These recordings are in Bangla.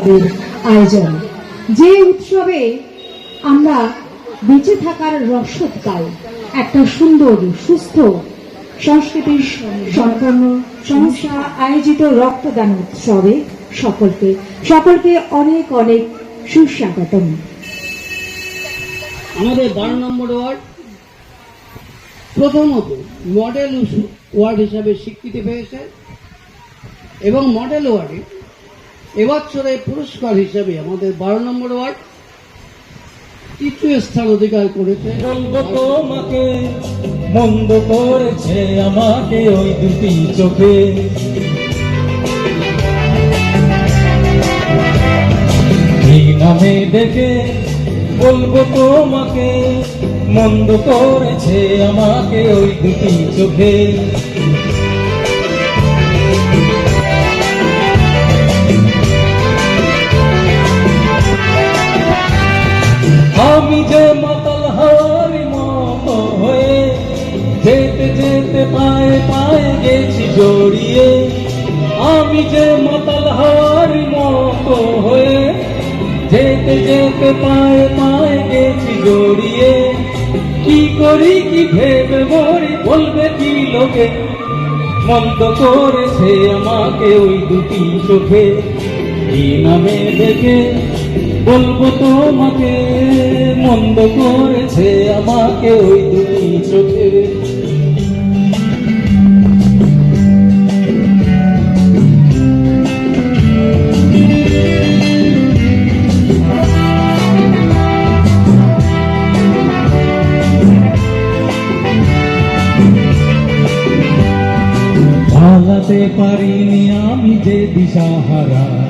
উৎসবের আয়োজন। যে উৎসবে আমরা বেঁচে থাকার রসদ পাই একটা সুন্দর, সুস্থ, সংস্কৃতির সম্পন্ন সংস্থা আয়োজিত রক্তদান উৎসবে সকলকে সকলকে অনেক অনেক সুস্বাগতম। আমাদের বারো নম্বর ওয়ার্ড প্রথমত মডেল ওয়ার্ড হিসাবে স্বীকৃতি পেয়েছে এবং মডেল ওয়ার্ডে এবছরে পুরস্কার হিসেবে আমাদের বারো নম্বর ওয়ার্ড স্থান অধিকার করেছে। মন্দ করেছে আমাকে ওই দুটি চোখে। নামে ডেকে বলব তোমাকে, মন্দ করেছে আমাকে ওই দুটি চোখে। আমি যে মাতাল হওয়ার মতো হয়ে যেতে যেতে পায়ে পায়ে গেছি জড়িয়ে, আমি যে মাতাল হওয়ার মতো হয়ে যেতে যেতে পায়ে পায়ে গেছি জড়িয়ে, কি করি কি ভেবে মরি বলবে কি লোকে? মন্দ করেছে আমাকে ওই দুটি চোখে, কি নামে দেখে বলব তোমাকে মন্দ করেছে আমাকে ওই দুটি চোখে। পারিনি আমি যে দিশাহারা।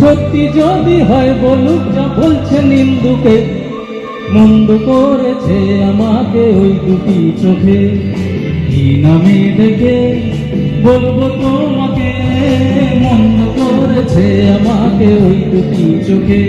সত্যি যদি হয় বলুক, যা বলছে নিন্দুকে, মন্দ করেছে আমাকে ওই দুটি চোখে। কি নামে ডেকে বলব তোমাকে? মন্দ করেছে আমাকে ওই দুটি চোখে।